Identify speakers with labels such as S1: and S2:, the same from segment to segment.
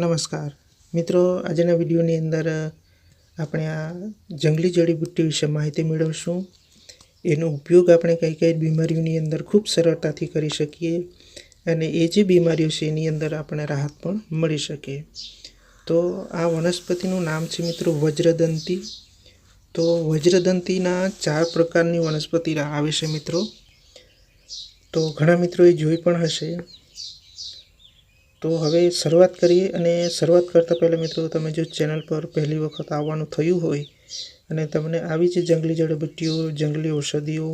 S1: નમસ્કાર. મિત્રો, આજના વિડીયોની અંદર આપણે આ જંગલી જડીબુટ્ટી વિશે માહિતી મેળવશું. એનો ઉપયોગ આપણે કઈ કઈ બીમારીઓની અંદર ખૂબ સરળતાથી કરી શકીએ અને એ જે બીમારીઓ છે એની અંદર આપણે રાહત પણ મળી શકે. તો આ વનસ્પતિનું નામ છે મિત્રો વજ્રદંતી. તો વજ્રદંતીના ચાર પ્રકારની વનસ્પતિ આવે છે મિત્રો. તો ઘણા મિત્રો એ જોઈ પણ હશે. તો હવે શરૂઆત કરીએ અને શરૂઆત કરતાં પહેલાં મિત્રો તમે જો ચેનલ પર પહેલી વખત આવવાનું થયું હોય અને તમને આવી જ જંગલી જડીબુટ્ટીઓ, જંગલી ઔષધિઓ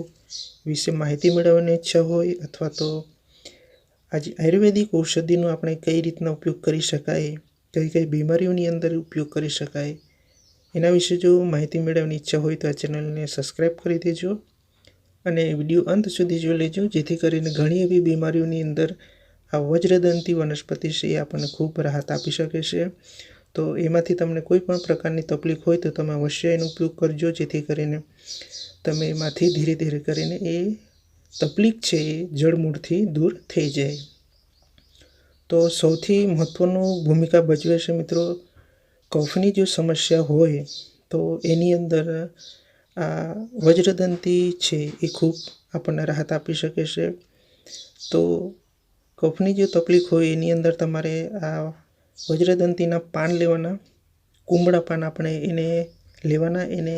S1: વિશે માહિતી મેળવવાની ઈચ્છા હોય અથવા તો આજે આયુર્વેદિક ઔષધિનો આપણે કઈ રીતના ઉપયોગ કરી શકાય, કઈ કઈ બીમારીઓની અંદર ઉપયોગ કરી શકાય, એના વિશે જો માહિતી મેળવવાની ઈચ્છા હોય તો આ ચેનલને સબસ્ક્રાઈબ કરી દેજો અને વીડિયો અંત સુધી જોઈ લેજો જેથી કરીને ઘણી એવી બીમારીઓની અંદર આ વજ્રદંતી વનસ્પતિ છે, એ આપણને ખૂબ રાહત આપી શકે છે. તો એમાંથી તમને કોઈ પણ પ્રકારની તકલીફ હોય તો તમે અવશ્ય એનો ઉપયોગ કરજો, જેથી કરીને તમે એમાંથી ધીરે ધીરે કરીને એ તકલીફ છે, એ જળમૂળથી દૂર થઈ જાય. તો સૌથી મહત્ત્વનું ભૂમિકા ભજવે છે મિત્રો, કફની જો સમસ્યા હોય તો એની અંદર આ વજ્રદંતી છે, એ ખૂબ આપણને રાહત આપી શકે છે. તો કફની જે તકલીફ હોય એની અંદર તમારે આ વજ્રદંતીના પાન લેવાના, કુંબળા પાન આપણે એને લેવાના, એને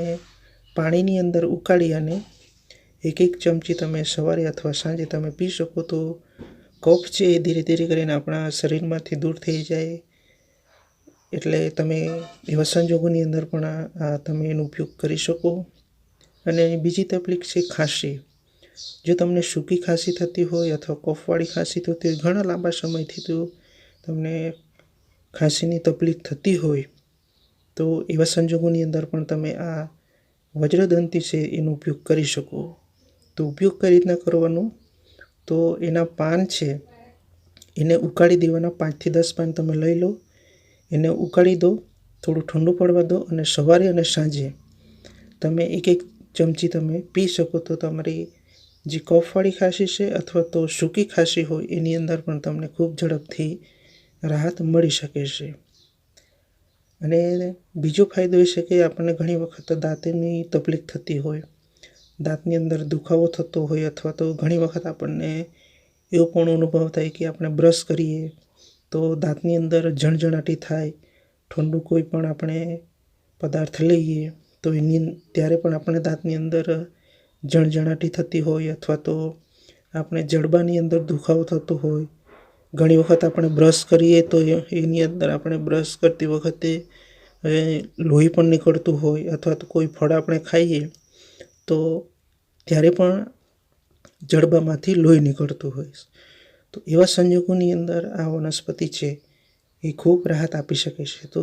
S1: પાણીની અંદર ઉકાળી અને એક એક ચમચી તમે સવારે અથવા સાંજે તમે પી શકો તો કફ છે એ ધીરે ધીરે કરીને આપણા શરીરમાંથી દૂર થઈ જાય. એટલે તમે એવા સંજોગોની અંદર પણ તમે એનો ઉપયોગ કરી શકો. અને બીજી તકલીફ છે ખાંસી. જો તમને સૂકી ખાંસી થતી હોય અથવા કફવાળી ખાંસી થતી હોય, ઘણા લાંબા સમયથી તો તમને ખાંસીની તકલીફ થતી હોય, તો એવા સંજોગોની અંદર પણ તમે આ વજ્રદંતી છે એનો ઉપયોગ કરી શકો. તો ઉપયોગ કઈ રીતના કરવાનો? તો એના પાન છે, એને ઉકાળી દેવાના પાંચથી દસ પાન તમે લઈ લો. એને ઉકાળી દો, થોડું ઠંડુ પડવા દો અને સવારે અને સાંજે તમે એક એક ચમચી તમે પી શકો તો તમારી જે કફવાળી ખાંસી છે અથવા તો સૂકી ખાંસી હોય, એની અંદર પણ તમને ખૂબ ઝડપથી રાહત મળી શકે છે. અને બીજો ફાયદો એ છે કે આપણને ઘણી વખત દાંતની તકલીફ થતી હોય, દાંતની અંદર દુખાવો થતો હોય અથવા તો ઘણી વખત આપણને એવો પણ અનુભવ થાય કે આપણે બ્રશ કરીએ તો દાંતની અંદર જણજણાટી થાય, ઠંડુ કોઈ પણ આપણે પદાર્થ લઈએ તો એની, ત્યારે પણ આપણે દાંતની અંદર જણજણાટી થતી હોય અથવા તો આપણે જડબાની અંદર દુખાવો થતો હોય. ઘણી વખત આપણે બ્રશ કરીએ તો એની અંદર આપણે બ્રશ કરતી વખતે લોહી પણ નીકળતું હોય અથવા તો કોઈ ફળ આપણે ખાઈએ, તો ત્યારે પણ જડબામાંથી લોહી નીકળતું હોય તો એવા સંજોગોની અંદર આ વનસ્પતિ છે, એ ખૂબ રાહત આપી શકે છે. તો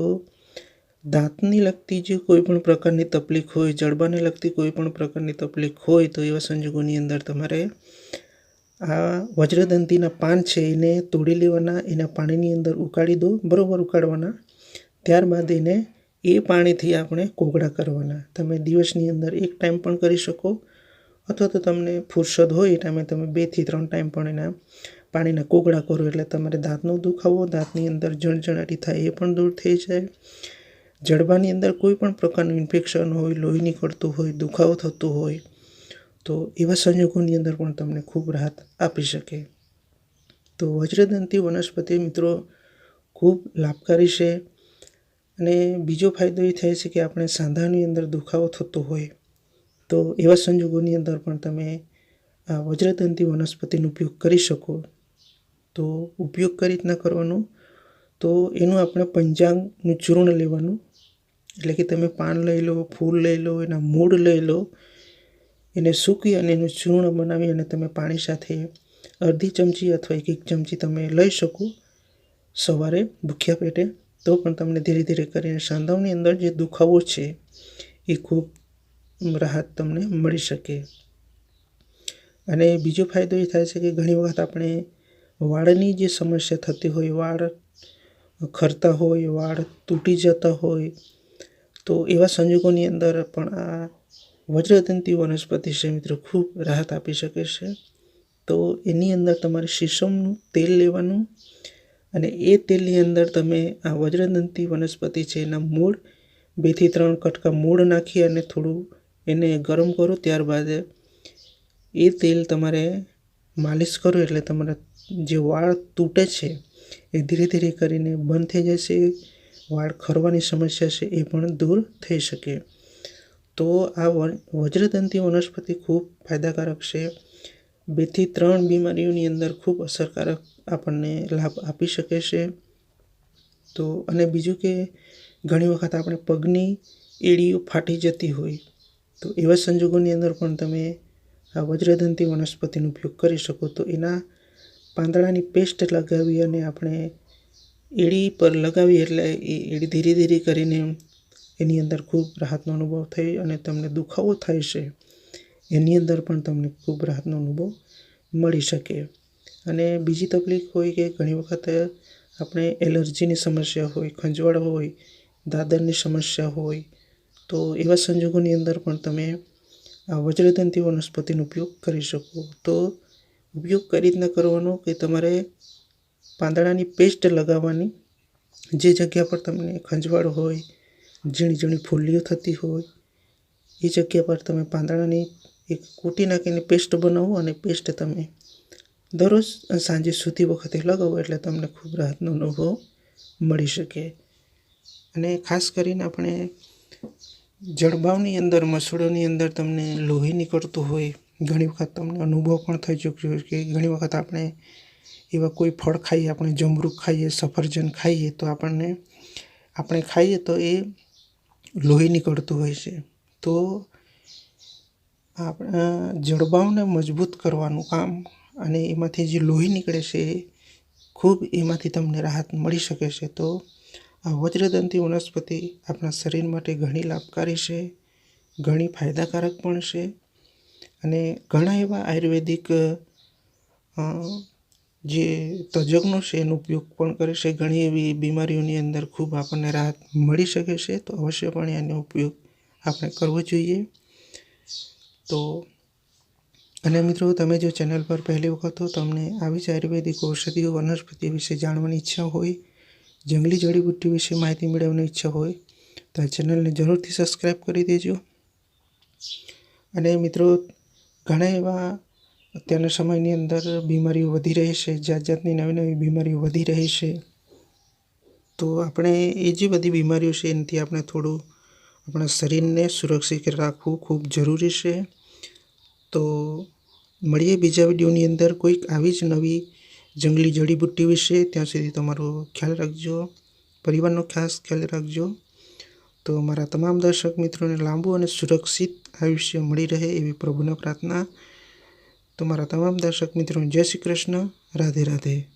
S1: દાંતની લગતી જે કોઈ પણ પ્રકારની તકલીફ હોય, જડબાને લગતી કોઈ પણ પ્રકારની તકલીફ હોય, તો એવા સંજોગોની અંદર તમારે આ વજ્રદંતીના પાન છે એને તોડી લેવાના, એના પાણીની અંદર ઉકાળી દો, બરાબર ઉકાળવાના. ત્યારબાદ એને એ પાણીથી આપણે કોગળા કરવાના. તમે દિવસની અંદર એક ટાઈમ પણ કરી શકો, અથવા તો તમને ફુરસદ હોય એ ટાઈમે તમે બેથી ત્રણ ટાઈમ પણ એના પાણીના કોગળા કરો, એટલે તમારે દાંતનો દુખાવો, દાંતની અંદર જણજણાટી થાય એ પણ દૂર થઈ જાય. જડબાની અંદર કોઈ પણ પ્રકારનું ઇન્ફેક્શન હોય લોહી નીકળતું હોય, દુખાવો થતો હોય, તો એવા સંજોગોની અંદર પણ તમને ખૂબ રાહત આપી શકે. તો વજ્રદંતી વનસ્પતિ મિત્રો ખૂબ લાભકારી છે અને બીજો ફાયદો એ થાય છે કે આપણે સાંધાની અંદર દુખાવો થતો હોય, તો એવા સંજોગોની અંદર પણ તમે આ વજ્રદંતી વનસ્પતિનો ઉપયોગ કરી શકો. તો ઉપયોગ કઈ રીતના કરવાનો? તો એનું આપણે પંચાંગનું ચૂર્ણ લેવાનું એટલે કે તમે પાન લઈ લો, ફૂલ લઈ લો, એના મૂળ લઈ લો, એને સૂકી અને એનું ચૂર્ણ બનાવી અને તમે પાણી સાથે અડધી ચમચી અથવા એક એક ચમચી તમે લઈ શકો. સવારે ભૂખ્યા પેટે તો પણ તમને ધીરે ધીરે કરીને સાંધાઓની અંદર જે દુખાવો છે એ ખૂબ રાહત તમને મળી શકે. અને બીજો ફાયદો એ થાય છે કે ઘણી વખત આપણે વાળની જે સમસ્યા થતી હોય, વાળ ખરતા હોય, વાળ તૂટી જતા હોય તો એવા સંજોગોની અંદર પણ આ વજ્રદંતી વનસ્પતિ છે, મિત્રો, ખૂબ રાહત આપી શકે છે. તો એની અંદર તમારે શીશમનું તેલ લેવાનું અને એ તેલની અંદર તમે આ વજ્રદંતી વનસ્પતિ છે, એના મૂળ બેથી ત્રણ કટકા મૂળ નાખી અને થોડું એને ગરમ કરો. ત્યારબાદ એ તેલ તમારે માલિશ કરો, એટલે તમારા જે વાળ તૂટે છે, એ ધીરે ધીરે કરીને બંધ થઈ જશે. વાળ ખરવાની સમસ્યા છે એ પણ દૂર થઈ શકે. તો આ વજ્રદંતી વનસ્પતિ ખૂબ ફાયદાકારક છે. બેથી ત્રણ બીમારીઓની અંદર ખૂબ અસરકારક આપણને લાભ આપી શકે છે. તો અને બીજું કે ઘણી વખત આપણે પગની એડીઓ ફાટી જતી હોય. તો એવા સંજોગોની અંદર પણ તમે આ વજ્રદંતી વનસ્પતિનો ઉપયોગ કરી શકો. તો એના પાંદડાની પેસ્ટ લગાવી અને આપણે એડી પર લગાવી એટલે એ એડી ધીરે ધીરે કરીને એની અંદર ખૂબ રાહતનો અનુભવ થઈ અને તમને દુખાવો થાય છે, એની અંદર પણ તમને ખૂબ રાહતનો અનુભવ મળી શકે. અને બીજી તકલીફ હોય કે ઘણી વખત આપણે એલર્જીની સમસ્યા હોય, ખંજવાળ હોય, દાદરની સમસ્યા હોય, તો એવા સંજોગોની અંદર પણ તમે આ વજ્રદંતી વનસ્પતિનો ઉપયોગ કરી શકો. તો ઉપયોગ કઈ રીતના કરવાનો કે તમારે પાંદડાની પેસ્ટ લગાવવાની. જે જગ્યા પર તમને ખંજવાળ હોય, ઝીણી ઝીણી ફૂલીઓ થતી હોય, એ જગ્યા પર તમે પાંદડાની એક કૂટી નાખીને પેસ્ટ બનાવો અને પેસ્ટ તમે દરરોજ સાંજે સૂતી વખતે લગાવો એટલે તમને ખૂબ રાહતનો અનુભવ મળી શકે. અને ખાસ કરીને આપણે જળબાવની અંદર મસૂડોની અંદર તમને લોહી નીકળતું હોય, ઘણી વખત તમને અનુભવ પણ થઈ ચૂક્યો કે ઘણી વખત આપણે એવા કોઈ ફળ ખાઈએ, આપણે જમરૂખ ખાઈએ, સફરજન ખાઈએ, તો આપણને, આપણે ખાઈએ તો એ લોહી નીકળતું હોય છે. તો આપણા જળબાવને મજબૂત કરવાનું કામ અને એમાંથી જે લોહી નીકળે છે એ ખૂબ એમાંથી તમને રાહત મળી શકે છે. તો આ વજ્રદંતી વનસ્પતિ આપણા શરીર માટે ઘણી લાભકારી છે, ઘણી ફાયદાકારક પણ છે અને ઘણા એવા આયુર્વેદિક જે તજજ્ઞો છે, એનો ઉપયોગ પણ કરે છે. ઘણી એવી બીમારીઓની અંદર ખૂબ આપણને રાહત મળી શકે છે, તો અવશ્યપણે એનો ઉપયોગ આપણે કરવો જોઈએ. તો, અને મિત્રો, તમે જો ચેનલ પર પહેલી વખત હો તમને આવી જ આયુર્વેદિક ઔષધિઓ વનસ્પતિ વિશે જાણવાની ઈચ્છા હોય, જંગલી જડીબુટ્ટી વિશે માહિતી મેળવવાની ઈચ્છા હોય, તો આ ચેનલને જરૂરથી સબસ્ક્રાઈબ કરી દેજો. અને મિત્રો, ઘણા એવા અત્યારના સમયની અંદર બીમારીઓ વધી રહી છે જાત જાતની નવી નવી બીમારીઓ વધી રહી છે. તો આપણે એ જે બધી બીમારીઓ છે, એનાથી આપણે થોડું આપણા શરીરને સુરક્ષિત રાખવું ખૂબ જરૂરી છે. તો મળીએ બીજા વિડીયોની અંદર. કોઈક આવી જ નવી જંગલી જડીબુટ્ટી વિશે ત્યાં સુધી તમારો ખ્યાલ રાખજો, પરિવારનો ખાસ ખ્યાલ રાખજો. તો મારા તમામ દર્શક મિત્રોને લાંબુ અને સુરક્ષિત આયુષ્ય મળી રહે એવી પ્રભુને પ્રાર્થના. તો મારા તમામ દર્શક મિત્રોને જય શ્રી કૃષ્ણ. રાધે રાધે.